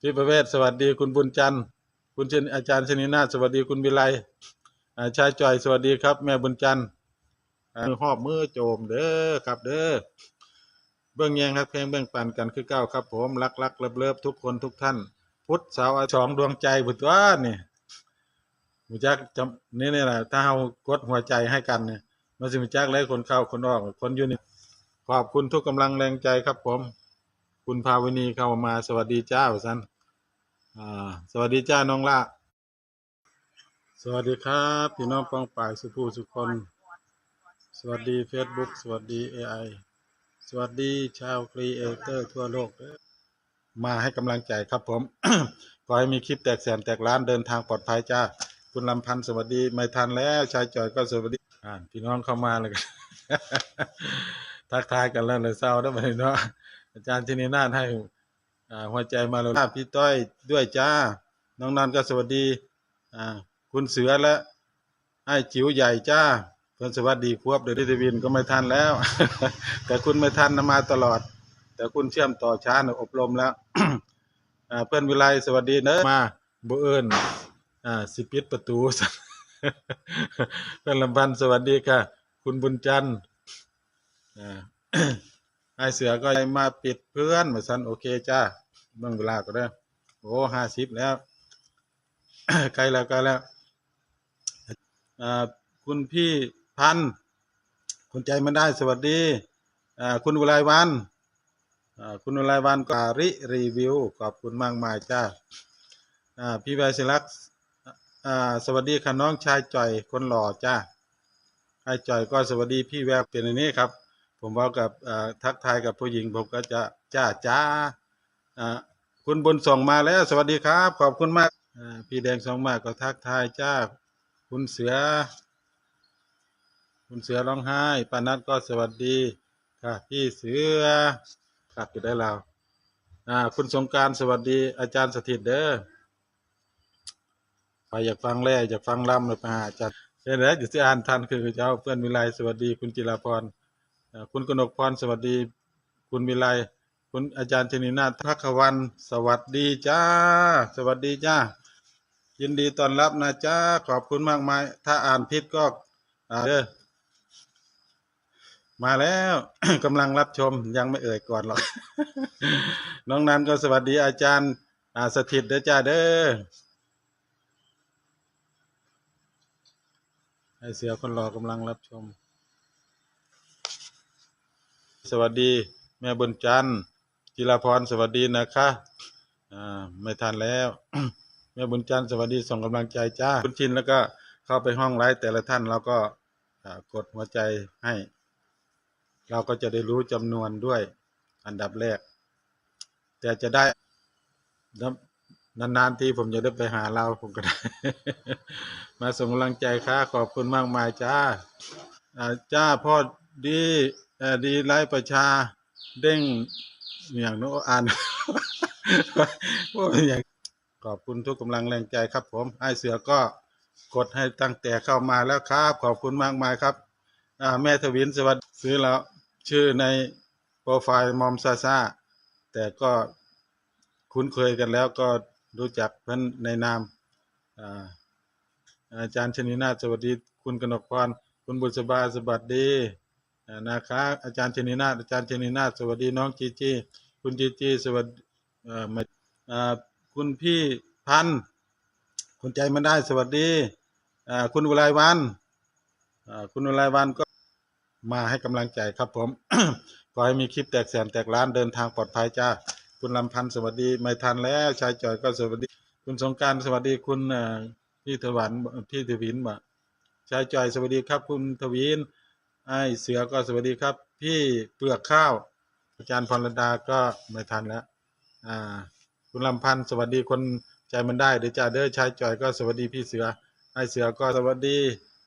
พี่ประเวศสวัสดีคุณบุญจันทร์คุณชนอาจารย์ชนินาสวัสดีคุณวิไลชายจอยสวัสดีครับ แม่บุญจันทร์มือหอบมือโจมเด้อครับเด้อเบื้องแยงครับเพลงเบื้องปันกันคือเก้าครับ ผมรักรักเลิฟเลิฟทุกคนทุกท่าน พุทธสาวอาสองดวงใจบุตรว่านี่มุจักจำนี่นี่แหละถ้าเรากดหัวใจให้กันเนี่ยมันสิมุจักเลยคนเข้าคนออกคนอยู่นี่ขอบคุณทุกกำลังแรงใจครับผม คุณภาวินีเข้ามาสวัสดีจ้าสันสวัสดีจ้าน้องละสวัสดีครับพี่น้องปองป่ายสุภูสุคน สวัสดี Facebook สวัสดี AI สวัสดีชาวครีเอเตอร์ทั่วโลก มาให้กำลังใจครับผม ขอให้มีคลิปแตกแสนแตกล้านเดินทางปลอดภัยจ้า คุณลำพันธ์สวัสดี ไม่ทันแล้ว ชายจอยก็สวัสดีพี่น้องเข้ามาเลยกันทักทายกันแล้วเลยเศร้าได้วไหมเนาะ อาจารย์ที่นี่น่าให้หัวใจมาเลยพี่ต้อยด้วยจ้า น้องนันก็สวัสดีคุณเสือและให้จิ๋วใหญ่จ้าเพื่อนสวัสดีควบเดยวดิวินก็ไม่ทันแล้ว แต่คุณไม่ทันมาตลอด แต่คุณเชื่อมต่อช้าอบรมแล้วเพื่อนวิไลสวัสดีเนอะมาบ่เอิญสิปิดประตูเพื่อนลำพันสวัสดีค่ะ คุณบุญจันทร์ ไอเสือก็มาปิดเพื่อนเหมาสันโอเคจ้าเบิ่งเวลาก็ได้โอ้ห้าสิบแล้วใกล้แล้วใกล้แล้วคุณพี่พันคุณใจมันได้สวัสดีคุณวลัยวันคุณวลัยวันก็ริรีวิวขอบคุณมากมายจ้าพี่ใบศิลักษ์สวัสดีค่ะน้องชายจ่อยคนหล่อจ้าชายจ่อยก็สวัสดีพี่แววเป็นอันนี้ครับ ผมบอกกับทักทายกับผู้หญิง ผมก็จะจ้าจ้าคุณบุญส่งมาแล้ว สวัสดีครับ ขอบคุณมากพี่แดงส่งมาก็ทักทายจ้า คุณเสือ คุณเสือร้องไห้ปานัดก็สวัสดีค่ะพี่เสือครับอยู่ได้แล้วอ่า คุณสงการสวัสดีอาจารย์สถิตเด้อไปอยากฟังแร่อยากฟังลำเลยไปหาอาจารย์เดี๋ยวนะอยู่ที่อ่านทันคือเจ้าเพื่อนวิไลสวัสดีคุณจิราพร คุณกนกพรสวัสดี คุณวิไลคุณอาจารย์ชนินาทักวัน สวัสดีจ้า สวัสดีจ้า ยินดีต้อนรับนะจ้า ขอบคุณมากมาย ถ้าอ่านผิดก็อ่าเด้อมาแล้วกำลังรับชมยังไม่เอ่ยก่อนหรอก น้องนันก็สวัสดีอาจารย์อาสถิตเด้อจ้าเด้อไอเสือคนรอกำลังรับชม สวัสดี แม่บุญจันทร์จิราพรสวัสดีนะคะอ่าไม่ทันแล้ว แม่บุญจันทร์สวัสดีส่งกำลังใจจ้าคุณชินแล้วก็เข้าไปห้องไลฟ์แต่ละท่านเราก็กดหัวใจให้ เราก็จะได้รู้จำนวนด้วยอันดับแรก แต่จะได้นานๆที่ผมจะได้ไปหาเราผมก็ได้ มาส่งกำลังใจค่ะขอบคุณมากมายจ้าจ้าพ่อดี ดีไลฟ์ประชาเด้งอย่างโน้อ่านว่าอย่างขอบคุณทุกกำลังแรงใจครับ ผมไอเสือก็กดให้ตั้งแต่เข้ามาแล้วครับ ขอบคุณมากมายครับแม่ทวินสวัสดีซื้อแล้วชื่อในโปรไฟล์มอมซาซาแต่ก็คุ้นเคยกันแล้วก็รู้จักเพิ่อนในนามอาจารย์ชนินาสวัสดี คุณกนกพร คุณบุษบาสวัสดี นะคะอาจารย์ชนินาอาจารย์ชนินาสวัสดีน้องจีจีคุณจีจีสวัสดีคุณพี่พันคุณใจมันได้สวัสดีคุณวลัยวันคุณวลัยวันก็มาให้กำลังใจครับผมขอให้มีคลิปแตกแสนแตกล้านเดินทางปลอดภัยจ้าคุณลำพันธ์สวัสดีไม่ทันแล้วชายจ่อยก็สวัสดี คุณสงการสวัสดีคุณพี่ถวันพี่ทวินบ่ชายจ่อยสวัสดีครับ คุณทวิน ไอ้เสือก็สวัสดีครับ พี่เปลือกข้าว อาจารย์พรดาก็ไม่ทันแล้ว อ่า คุณลำพันธ์สวัสดีคนใจมันได้เดี๋ยวจ่าเด้อชายจ่อยก็สวัสดีพี่เสือไอ้เสือก็สวัสดี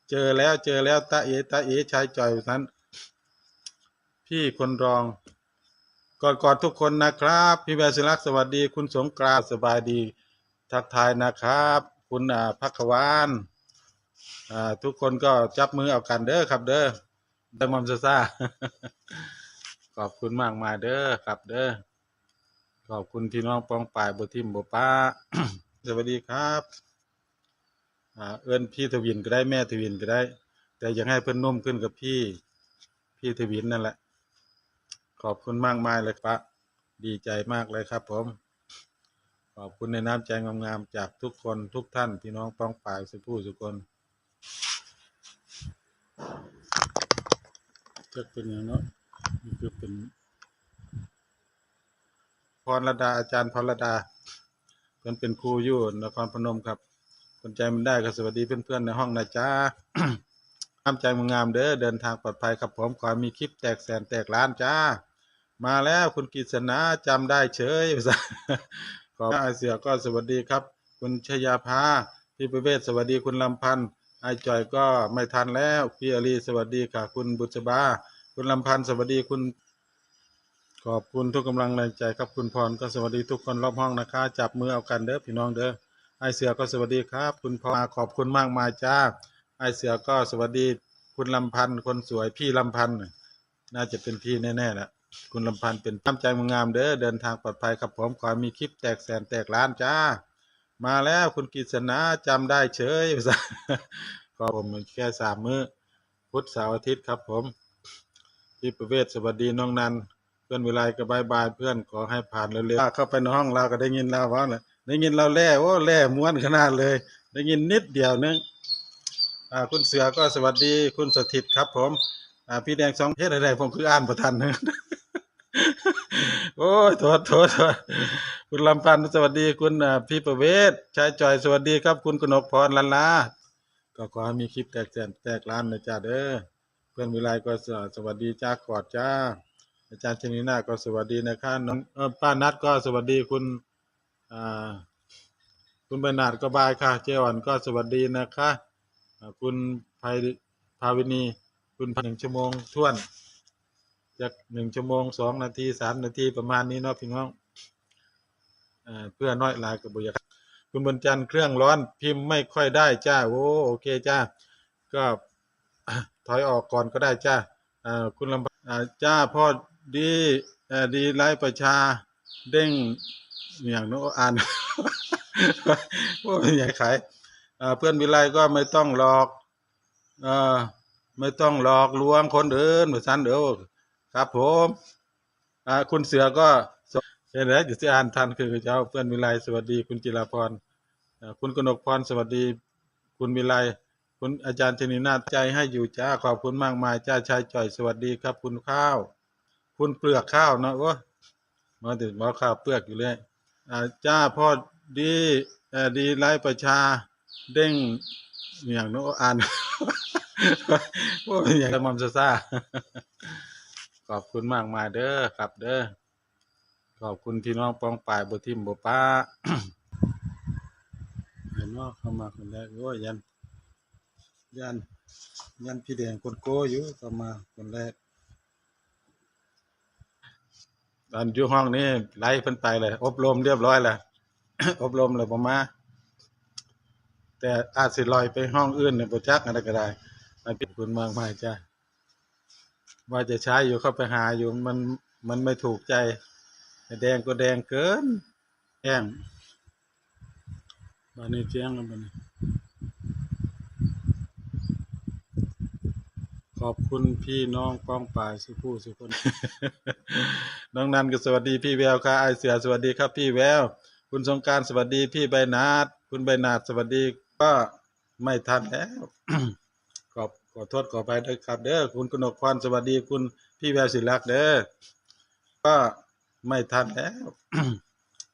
เจอแล้วเจอแล้วตาเอตาเอชายจ่อยนั้น พี่คนรองกอดกอดทุกคนนะครับ พี่แววศิลักษ์สวัสดี คุณสงกรานสบายดี ทักทายนะครับ คุณอ่าพักขวานอ่าทุกคนก็จับมือเอากันเด้อครับเด้อ เด้มอมซาซาขอบคุณมากมายเด้อครับเด้อขอบคุณพี่น้องปองป่ายบ่ทิมบ่ป้าสวัสดีครับอ่าเอิ้นพี่ทวินก็ได้แม่ทวินก็ได้ แต่อยากให้เพิ่อนนุ่มขึ้นกับพี่ พี่ทวินนั่นแหละ ขอบคุณมากมายเลยปะดีใจมากเลยครับผม ขอบคุณในน้ำใจงามๆจากทุกคนทุกท่าน พี่น้องป้องป่ายสุผู้สุคน จะเป็นอย่างนาะนี่คือเป็นพรระดาอาจารย์พรระดาเพิ่นเป็นครูอยู่นครพนมครับคนใจมันได้ก็สวัสดีเพื่อนๆในห้องนะจ๊ะน้ำใจมึงงามเด้อเดินทางปลอดภัยครับผมขอมีคลิปแตกแสนแตกล้านจ้า มาแล้วคุณกิษณาจำได้เฉยขออาเสียก็สวัสดีครับ คุณชยาภาพี่ประเวศสวัสดีคุณลำพันธ์ ไอจอยก็ไม่ทันแล้วพี่อลีสวัสดีค่ะ คุณบุษบา คุณลำพันธ์สวัสดีคุณ ขอบคุณทุกกำลังแรงใจครับคุณพรก็สวัสดีทุกคนรอบห้องนะคะ จับมือเอากันเด้อพี่น้องเด้อไอเสือก็สวัสดีครับ คุณพรขอบคุณมากมายจ้า ไอเสือก็สวัสดี คุณลำพันธ์คนสวยพี่ลำพันธ์น่าจะเป็นพี่แน่ๆแหละคุณลำพันธ์เป็นตั้ใจมึงงามเด้อเดินทางปลอดภัยครับผมขอมีคลิปแตกแสนแตกล้านจ้า มาแล้วคุณกิษณาจำได้เฉยก็ผมแค่สามมื้อ พุธเสาร์อาทิตย์ครับผมพี่ประเวศสวัสดีน้องนัน เพื่อนวิไลก็บายบายเพื่อนขอให้ผ่านเร็วๆเข้าไปในห้องเราก็ได้ยินเราว่าเลยได้ยินเราแล่โอ้แล่ม้วนขนาดเลย ได้ยินนิดเดียวนึงอ่าคุณเสือก็สวัสดีคุณสถิตครับผมอ่าพี่แดงสองเทศอะไรผมคืออ่านประทันนะโอ้ยโทษโทษโทษ คุณลำพันธ์สวัสดีคุณพี่ประเวศชายจอยสวัสดีครับ คุณกนกพรลันลาก็ขอให้มีคลิปแตกแสนแตกล้านนะจ้าเด้อเพื่อนวิไลก็สวัสดีจ้ากอดจ้า อาจารย์ชนินาก็สวัสดีนะครับน้องป้านัดก็สวัสดีคุณอ่าคุณบรรณาดก็บายค่ะ เจวันก็สวัสดีนะคะคุณภัยภาวินี คุณพันหนึ่งชั่วโมงท่วนจากหนึ่งชั่วโมงสองนาทีสามนาทีประมาณนี้เนาะพี่น้อง เพื่อน้อยลายกับบุญยคุณบรรจันทร์เครื่องร้อนพิมพ์ไม่ค่อยได้จ้าโอ้โอเคจ้าก็ถอยออกก่อนก็ได้จ้าคุณลำอ่าจ้าพ่อดีดีไลฟ์ประชาเด้งอย่างโน้อ่านว่าเป็นอย่างขายอ่เพื่อนวิไลก็ไม่ต้องหลอกอไม่ต้องหลอกลวงคนอื่นเหมือนฉันเด้อครับผมคุณเสือก็ สเห็นแล้วอยู่ที่อ่านทันคือเจ้าเพื่อนวิไลสวัสดี คุณจิราพรคุณกนกพรสวัสดี คุณวิไลคุณอาจารย์ชนินาใจให้อยู่จ้าขอบคุณมากมายจ้าชายจ่อยสวัสดีครับ คุณข้าว คุณเปลือกข้าวเนาะโอ้มาถึงหมอข้าวเปลือกอยู่เลยจ้าพ่อดีดีไลประชาเด้งอย่างโนอ่านว่าเป็นอย่างสมอมซ่าขอบคุณมากมายเด้อครับเด้อ ขอบคุณพี่น้องปองป่ายบทิมบป้าเห็นว่าเข้ามาคนแรกโอ้ยยัน ยัน ยันพี่แดงคนโก้อยู่ก็มาคนแรกตอนอยู่ห้องนี้ไล่เพิ่นไปเลย อบรมเรียบร้อยแล้วอบรมเลยผมมา แต่อาจสิลอยไปห้องอื่นเนี่ยบ่จักอะไรก็ได้ม่เป็นคุณมากมายจ้าว่าจะใช้อยู่เข้าไปหาอยู่มันมันไม่ถูกใจ แดงก็แดงเกินแห้งบ้านนี้เจียงแล้วบ้านี้ขอบคุณพี่น้องป้องป่ายสุผู้สุคน น้องนันก็สวัสดีพี่แววค่ะไอเสือสวัสดีครับพี่แวว คุณสงการสวัสดีพี่ใบนาดคุณใบนาดสวัสดีก็ไม่ทันแล้วขอบขอโทษขอไปด้วยครับ เด้อคุณกนกพรสวัสดีคุณพี่แววศิลักษ์เด้อก็ ไม่ทันแล้ว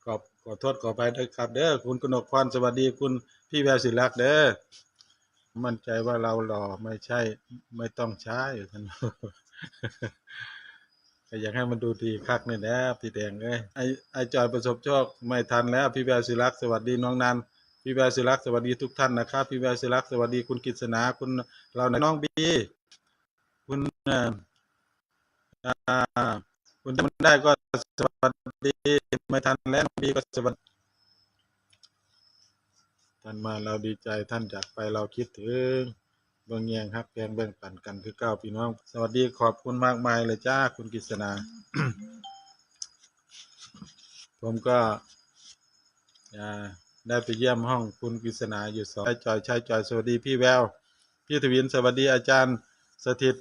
ขอบขอโทษขอไปด้วยครับ เด้อคุณกนกพรสวัสดีคุณพี่แววศิลักษ์เด้อมั่นใจว่าเราหล่อไม่ใช่ ไม่ต้องใช้ท่านก็อยากให้มันดูดีคักนี่แหละพี่แดงเอ้ยไอไอจอยประสบโชคไม่ทันแล้ว พี่แววศิลักษ์สวัสดีน้องนันพี่แววศิลักษ์สวัสดีทุกท่านนะครับ พี่แววศิลักษ์สวัสดีคุณกิษณาคุณเราน้องบีคุณเอ่ออ่า คุณจำได้ก็สวัสดีไม่ทันแล้วน้องบีก็สวัสดีท่านมาเราดีใจท่านจากไปเราคิดถึงเบิ่งแยงครับแพงเบิ่งปั่นกันคือเก้าพี่น้อง สวัสดีขอบคุณมากมายเลยจ้าคุณกฤษณาผมก็ได้ไปเยี่ยมห้องคุณกฤษณาอยู่สองชายจอยชายจอยสวัสดีพี่แวว พี่ทวินสวัสดีอาจารย์สถิต